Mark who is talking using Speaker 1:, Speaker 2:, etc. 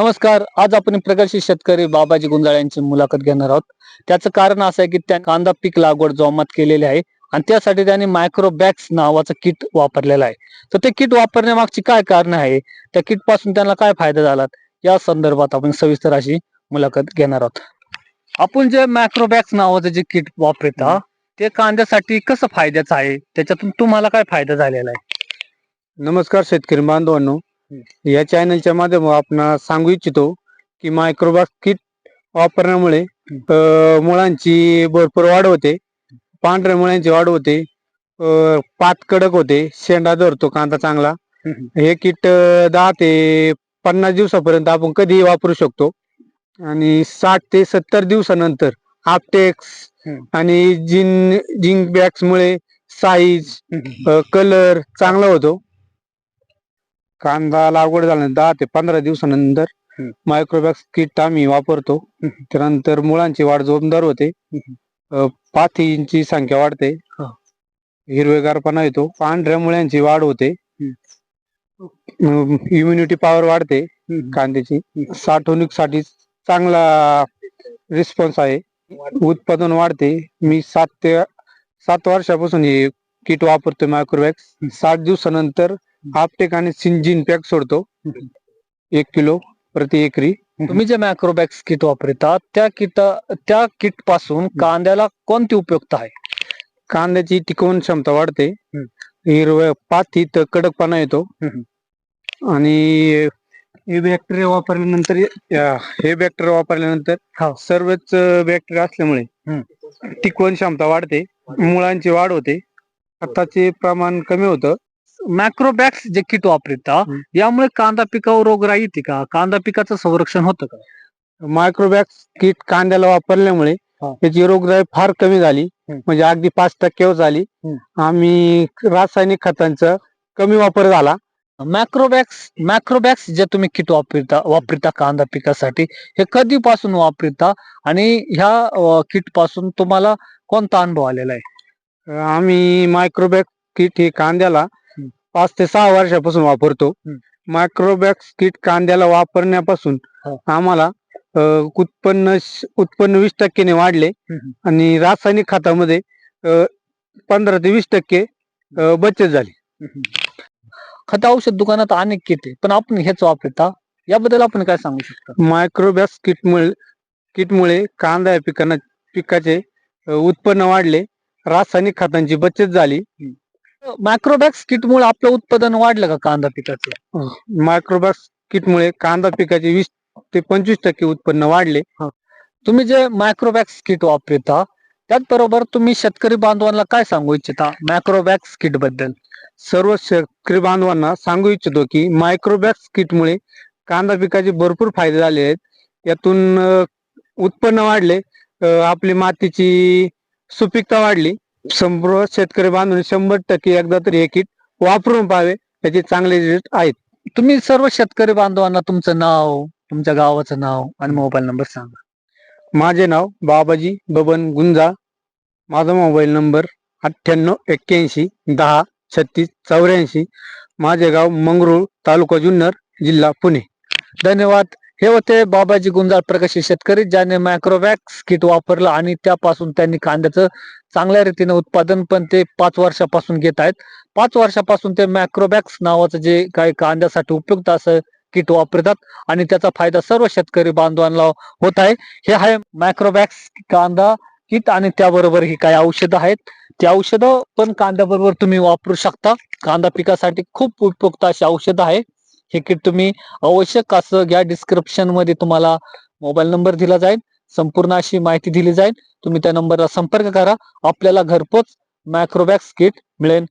Speaker 1: नमस्कार आज आपण प्रगतशील शेतकरी बाबाजी गुंजाळ यांची मुलाखत घेणार आहोत. त्याचं कारण असं आहे की त्या कांदा पीक लागवड जोमात केलेली आहे आणि त्यासाठी त्यांनी मायक्रोबॅक्स नावाचं किट वापरलेलं आहे. तर ते किट वापरण्यामागची काय कारण आहे? त्या किटपासून त्यांना काय फायदा झाला? या संदर्भात आपण सविस्तर अशी मुलाखत घेणार आहोत. आपण जे मायक्रोबॅक्स नावाचं जे किट वापरता ते कांद्यासाठी कसं फायद्याचं आहे? त्याच्यातून तुम्हाला काय फायदा झालेला आहे?
Speaker 2: नमस्कार शेतकरी बांधवांनो. या चॅनलच्या माध्यमातून आपण सांगू इच्छितो की मायक्रोबॅक्स किट वापरण्यामुळे मुळांची भरपूर वाढ होते. पांढऱ्या मुळांची वाढ होते. पात कडक होते. शेंडा धरतो कांदा चांगला. हे किट दहा ते पन्नास दिवसापर्यंत आपण कधीही वापरू शकतो. आणि साठ ते सत्तर दिवसानंतर आपटेक्स. आणि जिन जिंक बॅग्स मुळे साईज कलर चांगला होतो. कांदा लागवड झाल्यानंतर दहा ते पंधरा दिवसानंतर. मायक्रोबॅक्स किट आम्ही वापरतो. त्यानंतर मुळांची वाढ जोमदार होते पाथींची संख्या वाढते. हिरवेगारपणा येतो. पांढऱ्या मुळ्यांची वाढ होते. इम्युनिटी पॉवर वाढते कांद्याची. साठवणुकीसाठी चांगला रिस्पॉन्स आहे. उत्पादन वाढते. मी सात ते सात वर्षापासून हे किट वापरतोय मायक्रोवॅक्स साठ दिवसानंतर आपटेक आणि सिंजिन पॅक सोडतो. एक किलो प्रति एकरी.
Speaker 1: तुम्ही जे मॅक्रोबॅक्स किट वापरता त्या किट त्या किटपासून कांद्याला कोणती उपयुक्त आहे?
Speaker 2: कांद्याची टिकवण क्षमता वाढते. हिरव्या पातीत कडकपणा येतो. आणि हे बॅक्टेरिया वापरल्यानंतर हे बॅक्टेरिया वापरल्यानंतर
Speaker 1: हा.
Speaker 2: सर्वच बॅक्टेरिया असल्यामुळे टिकवण क्षमता वाढते. मुळांची वाढ होते. खताचे प्रमाण कमी होतं.
Speaker 1: मॅक्रोबॅक्स जे किट वापरता. यामुळे कांदा पिकावर रोगराई येते का कांदा पिकाचं संरक्षण होतं का
Speaker 2: मायक्रोबॅक्स किट कांद्याला वापरल्यामुळे
Speaker 1: हा.
Speaker 2: त्याची रोगराई फार कमी झाली
Speaker 1: हम्म.
Speaker 2: म्हणजे अगदी पाच टक्क्यावर झाली. आम्ही रासायनिक खतांचा कमी वापर झाला
Speaker 1: मॅक्रोबॅक्स मॅक्रोबॅक्स जे तुम्ही किट वापरता वापरता कांदा पिकासाठी हे कधीपासून वापरता आणि ह्या किटपासून तुम्हाला कोणता अनुभव आलेला आहे
Speaker 2: आम्ही मायक्रोबॅक्स किट हे कांद्याला. पाच ते सहा वर्षापासून वापरतो. मायक्रोबॅक्स किट कांद्याला वापरण्यापासून
Speaker 1: हा.
Speaker 2: आम्हाला अ, उत्पन्न श- उत्पन्न वीस टक्क्याने वाढले. आणि रासायनिक खतामध्ये अ, पंधरा ते वीस टक्के अ, बचत झाली.
Speaker 1: खत औषध दुकानात अनेक किट आहे पण आपण हेच वापरता. याबद्दल आपण काय सांगू शकता?
Speaker 2: मायक्रोबॅक्स किटमुळे किटमुळे कांदा या पिकांना पिकाचे अ, उत्पन्न वाढले. रासायनिक खतांची बचत झाली.
Speaker 1: मॅक्रोबॅक्स किटमुळे आपलं उत्पादन वाढलं का कांदा पिकाचं?
Speaker 2: मायक्रोबॅक्स किटमुळे कांदा पिकाचे वीस ते पंचवीस टक्के उत्पन्न वाढले.
Speaker 1: तुम्ही जे मायक्रोबॅक्स किट वापरता त्याचबरोबर तुम्ही शेतकरी बांधवांना काय सांगू इच्छिता मॅक्रोबॅक्स किटबद्दल?
Speaker 2: सर्व शेतकरी बांधवांना सांगू इच्छितो की मायक्रोबॅक्स किटमुळे कांदा पिकाचे भरपूर फायदे झाले आहेत. यातून अ, उत्पन्न वाढले. अ, आपली मातीची सुपीकता वाढली. संपूर्ण शेतकरी बांधवांनी शंभर टक्के एकदा तरी हे किट वापरून पाहावे याचे चांगले रिझल्ट आहेत.
Speaker 1: तुम्ही सर्व शेतकरी बांधवांना तुमचं नाव तुमच्या गावाचं नाव आणि मोबाईल नंबर सांगा.
Speaker 2: माझे नाव बाबाजी बबन गुंजा माझा मोबाईल नंबर अठ्ठ्याण्णव एक्क्याऐंशी दहा छत्तीस चौऱ्याऐंशी. माझे गाव मंगरूळ तालुका जुन्नर जिल्हा पुणे.
Speaker 1: धन्यवाद. हे होते बाबाजी गुंजाळ प्रकाशित शेतकरी ज्याने मायक्रोवॅक्स किट वापरलं आणि त्यापासून त्यांनी कांद्याचं चांगल्या रीतीने उत्पादन पण ते पाच वर्षापासून घेत आहेत. पाच वर्षापासून ते मॅक्रोबॅक्स नावाचं जे काही कांद्यासाठी उपयुक्त असं किट वापरतात आणि त्याचा फायदा सर्व शेतकरी बांधवांना होत आहे. हे आहे मायक्रोबॅक्स कांदा किट आणि त्याबरोबर ही काही औषधं आहेत. ती औषधं पण कांद्याबरोबर तुम्ही वापरू शकता. कांदा पिकासाठी खूप उपयुक्त अशी औषधं आहे. हे किट तुम्ही आवश्यक असं घ्या. डिस्क्रिप्शनमध्ये तुम्हाला मोबाईल नंबर दिला जाईल. संपूर्ण अशी माहिती दिली जाईल. तुम्ही त्या नंबरला संपर्क करा. आपल्याला घरपोच मॅक्रोबॅक्स किट मिळेल.